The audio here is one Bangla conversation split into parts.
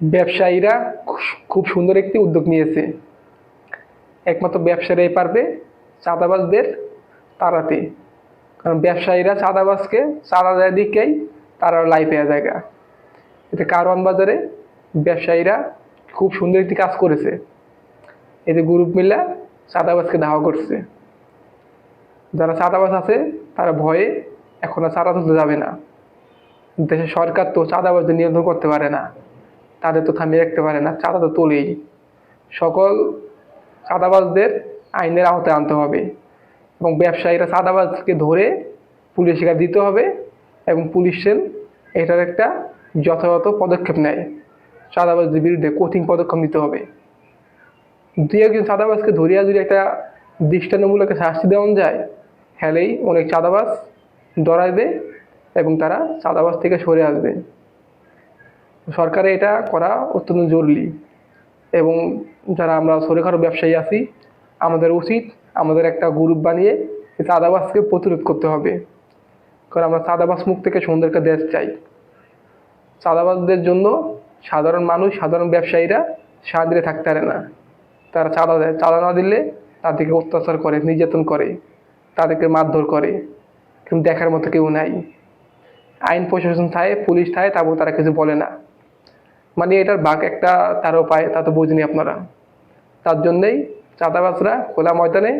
ব্যবসায়ীরা খুব সুন্দর একটি উদ্যোগ নিয়েছে। একমাত্র ব্যবসায়ীরাই পারবে চাঁদাবাজদের তাড়াতে। কারণ ব্যবসায়ীরা চাঁদাবাজকে চাঁদা দেয় দিকেই তারা লাই পেয়ে জায়গা। এতে কারওয়ান বাজারে ব্যবসায়ীরা খুব সুন্দর একটি কাজ করেছে। এতে গ্রুপ মিলে চাঁদাবাজকে ধাওয়া করছে। যারা চাঁদাবাজ আছে, তারা ভয়ে এখন আর চাঁদা তুলতে যাবে না। দেশের সরকার তো চাঁদাবাজদের নিয়ন্ত্রণ করতে পারে না। তাদের তো থামিয়ে রাখতে পারে না, চাঁদা তো তোলেই। সকল চাঁদাবাজদের আইনের আওতায় আনতে হবে এবং ব্যবসায়ীরা চাঁদাবাজকে ধরে পুলিশকে কাছে দিতে হবে এবং পুলিশের এটার একটা যথাযথ পদক্ষেপ নেয়। চাঁদাবাজদের বিরুদ্ধে কঠিন পদক্ষেপ নিতে হবে। দু একজন চাঁদাবাজকে ধরিয়া যদি একটা দৃষ্টান্তমূলক শাস্তি দেওয়া যায়, হলেই অনেক চাঁদাবাজ ডরাইবে এবং তারা চাঁদাবাজ থেকে সরে আসবে। সরকারে এটা করা অত্যন্ত জরুরি। এবং যারা আমরা ছোটোখাটো ব্যবসায়ী আছি, আমাদের উচিত আমাদের একটা গ্রুপ বানিয়ে এই চাঁদাবাজকে প্রতিরোধ করতে হবে। কারণ আমরা চাঁদাবাস মুখ থেকে সুন্দর একটা দেশ চাই। চাঁদাবাসদের জন্য সাধারণ মানুষ, সাধারণ ব্যবসায়ীরা শান্তিতে থাকতে পারে না। তারা চাঁদা দেয়, চাঁদা না দিলে তাদেরকে অত্যাচার করে, নির্যাতন করে, তাদেরকে মারধর করে। কিন্তু দেখার মতো কেউ নাই। আইন প্রশাসন থাকে পুলিশ থাকে তারপর তারা কিছু বলে না। মানে এটার বাঘ একটা তারও পায় তা তো বুঝিনি আপনারা। তার জন্যেই চাঁদাবাজরা খোলা ময়দানে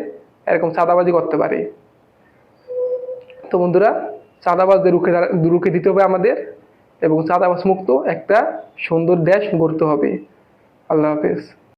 এরকম চাঁদাবাজি করতে পারে। তো বন্ধুরা, চাঁদাবাজদের রুখে রুখে দিতে হবে আমাদের এবং চাঁদাবাজ মুক্ত একটা সুন্দর দেশ গড়তে হবে। আল্লাহ হাফেজ।